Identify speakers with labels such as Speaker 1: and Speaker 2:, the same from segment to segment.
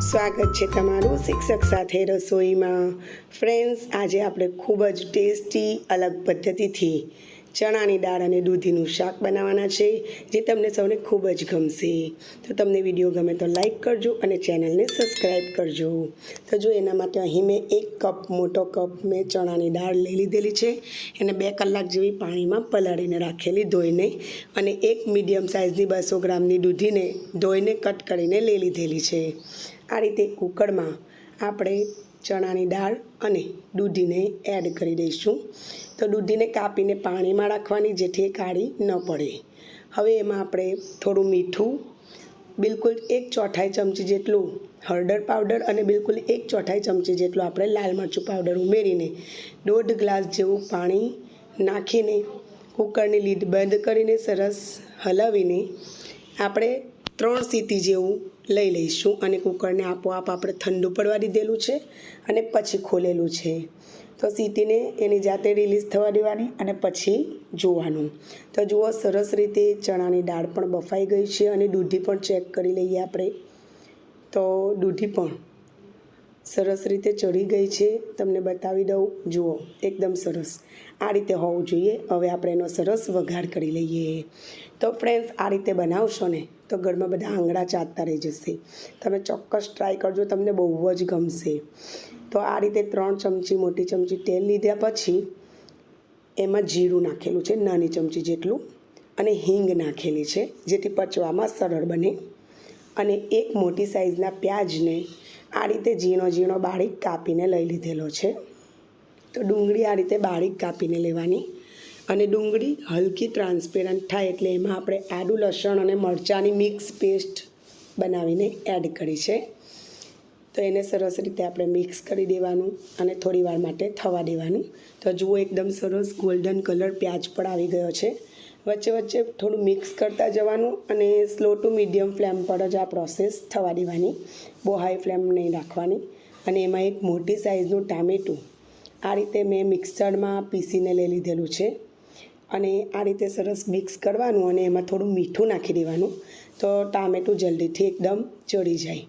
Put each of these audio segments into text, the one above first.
Speaker 1: સ્વાગત છે તમારું શિક્ષક સાથે રસોઈમાં. ફ્રેન્ડ્સ આજે આપણે ખૂબ જ ટેસ્ટી અલગ પદ્ધતિથી ચણાની દાળ અને દૂધીનું શાક બનાવવાના છે, જે તમને સૌને ખૂબ જ ગમશે. તો તમને વીડિયો ગમે તો લાઈક કરજો અને ચેનલને સબસ્ક્રાઈબ કરજો. તો જો એના માટે અહીં મેં એક કપ, મોટો કપ મેં ચણાની દાળ લઈ લીધેલી છે. એને બે કલાક જેવી પાણીમાં પલાળીને રાખેલી ધોઈને અને એક મીડિયમ સાઇઝની બસો ગ્રામની દૂધીને ધોઈને કટ કરીને લઈ લીધેલી છે. આ રીતે કુકરમાં આપણે ચણાની દાળ અને દૂધીને એડ કરી દઈશું. તો દૂધીને કાપીને પાણીમાં રાખવાની જેથી એ કાળી ન પડે. હવે એમાં આપણે થોડું મીઠું, બિલકુલ એક ચોથાઈ ચમચી જેટલું હળદર પાવડર અને બિલકુલ એક ચોથાઈ ચમચી જેટલું આપણે લાલ મરચું પાવડર ઉમેરીને દોઢ ગ્લાસ જેવું પાણી નાખીને કુકરની લીડ બંધ કરીને સરસ હલાવીને આપણે ત્રણ સીટી જેવું લઈ લઈશું અને કુકરને આપોઆપ આપણે ઠંડુ પડવા દીધેલું છે અને પછી ખોલેલું છે. તો સીટીને એની જાતે રિલીઝ થવા દેવાની અને પછી જોવાનું. તો જુઓ, સરસ રીતે ચણાની દાળ પણ બફાઈ ગઈ છે અને દૂધી પણ ચેક કરી લઈએ આપણે. તો દૂધી પણ સરસ રીતે ચડી ગઈ છે. તમને બતાવી દઉં. જુઓ, એકદમ સરસ. આ રીતે હોવું જોઈએ. હવે આપણે એનો સરસ વઘાર કરી લઈએ. તો ફ્રેન્ડ્સ આ રીતે બનાવશો ને, તો ઘરમાં બધા આંગળા ચાટતા રહી જશે. તમે ચોક્કસ ટ્રાય કરજો. તમને બહુ જ ગમશે. તો આ રીતે ત્રણ ચમચી, મોટી ચમચી તેલ લીધા પછી, એમાં જીરું નાખેલું છે, નાની ચમચી જેટલું, અને હિંગ નાખેલી છે, જેથી પચવામાં સરળ બને. અને એક મોટી સાઇઝના પ્યાજને આ રીતે ઝીણો ઝીણો બારીક કાપીને લઈ લીધેલો છે. તો ડુંગળી આ રીતે બારીક કાપીને લેવાની. અને ડુંગળી હલકી ટ્રાન્સપેરન્ટ થાય એટલે એમાં આપણે આદુ લસણ અને મરચાંની મિક્સ પેસ્ટ બનાવીને એડ કરી છે. તો એને સરસ રીતે આપણે મિક્સ કરી દેવાનું અને થોડી વાર માટે થવા દેવાનું. તો જુઓ એકદમ સરસ ગોલ્ડન કલર પ્યાજ પણ આવી ગયો છે. વચ્ચે વચ્ચે થોડું મિક્સ કરતા જવાનું અને સ્લો ટુ મીડિયમ ફ્લેમ પર જ આ પ્રોસેસ થવા દેવાની. બહુ હાઈ ફ્લેમ નહીં રાખવાની અને એમાં એક મોટી સાઇઝનું ટામેટું આ રીતે મેં મિક્સરમાં પીસીને લઈ લીધેલું છે. અને આ રીતે સરસ મિક્સ કરવાનું અને એમાં થોડું મીઠું નાખી દેવાનું. તો ટામેટું જલ્દીથી એકદમ ચડી જાય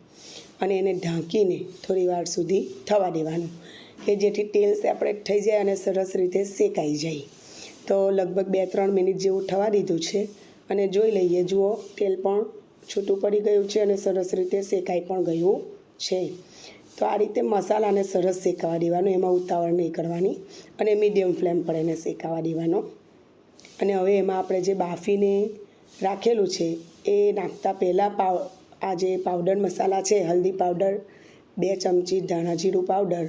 Speaker 1: અને એને ઢાંકીને થોડી વાર સુધી થવા દેવાનું કે જેથી તેલ સેપરેટ થઈ જાય અને સરસ રીતે શેકાઈ જાય. તો લગભગ બે ત્રણ મિનિટ જેવું થવા દીધું છે. અને જોઈ લઈએ, જુઓ, તેલ પણ છૂટું પડી ગયું છે અને સરસ રીતે શેકાઈ પણ ગયું છે. તો આ રીતે મસાલાને સરસ શેકાવા દેવાનો, એમાં ઉતાવળ નહીં કરવાની અને મીડિયમ ફ્લેમ પર એને શેકાવા દેવાનો. અને હવે એમાં આપણે જે બાફીને રાખેલું છે, એ નાખતા પહેલાં પાવ, આ જે પાવડર મસાલા છે, હલ્દી પાવડર, બે ચમચી ધાણા જીરું પાવડર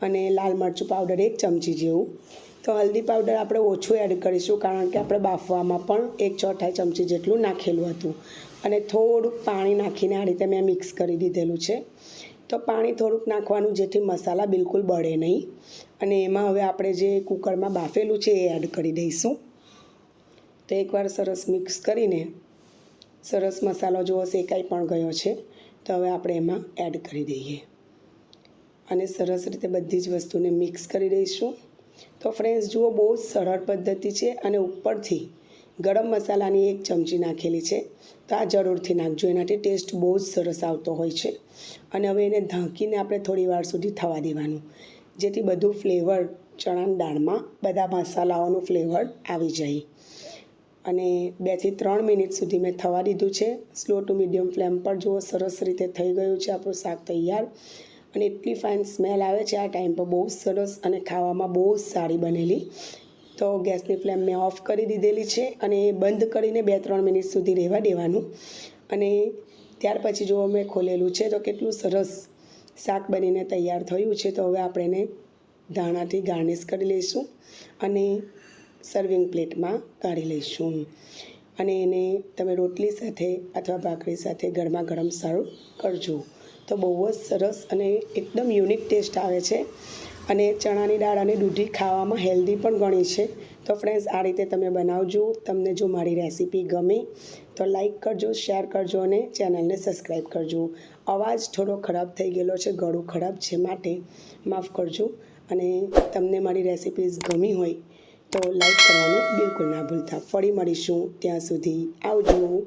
Speaker 1: અને લાલ મરચું પાવડર એક ચમચી જેવું તો હલ્દી પાવડર આપણે ઓછું એડ કરીશું કારણ કે આપણે બાફવામાં પણ એક ચોથાઈ ચમચી જેટલું નાખેલું હતું. અને થોડુંક પાણી નાખીને આ રીતે મેં મિક્સ કરી દીધેલું છે. તો પાણી થોડુંક નાખવાનું જેથી મસાલા બિલકુલ બળે નહીં. અને એમાં હવે આપણે જે કુકરમાં બાફેલું છે એ એડ કરી દઈશું. તો એકવાર સરસ મિક્સ કરીને સરસ મસાલો જુઓ, શેકાઈ પણ ગયો છે. તો હવે આપણે એમાં એડ કરી દઈએ. અને સરસ રીતે બધી જ વસ્તુને મિક્સ કરી દઈશું. તો ફ્રેન્ડ્સ જુઓ, બહુ જ સરળ પદ્ધતિ છે અને ઉપરથી ગરમ મસાલાની એક ચમચી નાખેલી છે. તો આ જરૂરથી નાખજો, એનાથી ટેસ્ટ બહુ જ સરસ આવતો હોય છે. અને હવે એને ઢાંકીને આપણે થોડી વાર સુધી થવા દેવાનું, જેથી બધું ફ્લેવર ચણાની દાળમાં બધા મસાલાઓનું ફ્લેવર આવી જાય. અને બેથી ત્રણ મિનિટ સુધી મેં થવા દીધું છે. સ્લો ટુ મીડિયમ ફ્લેમ પર જુઓ, સરસ રીતે થઈ ગયું છે આપણું શાક તૈયાર. અને એટલી ફાઇન સ્મેલ આવે છે આ ટાઈમ પર. બહુ સરસ અને ખાવામાં બહુ જ સારી બનેલી. તો ગેસની ફ્લેમ મેં ઓફ કરી દીધેલી છે અને બંધ કરીને બે ત્રણ મિનિટ સુધી રહેવા દેવાનું. અને ત્યાર પછી જો મેં ખોલેલું છે તો કેટલું સરસ શાક બનીને તૈયાર થયું છે. તો હવે આપણે એને ધાણાથી ગાર્નિશ કરી લઈશું અને સર્વિંગ પ્લેટમાં કાઢી લઈશું. અને એને તમે રોટલી સાથે અથવા ભાખરી સાથે ગરમા ગરમ સર્વ કરજો. તો બહુ જ સરસ અને એકદમ યુનિક ટેસ્ટ આવે છે. અને ચણાની દાળ અને દૂધી ખાવામાં હેલ્ધી પણ ગણી છે. તો ફ્રેન્ડ્સ, આ રીતે તમે બનાવજો. તમને જો મારી રેસીપી ગમે, તો લાઈક કરજો, શેર કરજો અને ચેનલને સબસ્ક્રાઈબ કરજો. અવાજ થોડો ખરાબ થઈ ગયેલો છે, ગળું ખરાબ છે માટે માફ કરજો. અને તમને મારી રેસીપીઝ ગમી હોય તો લાઈક કરવાનું બિલકુલ ના ભૂલતા. ફરી મળીશું ત્યાં સુધી. આવજો.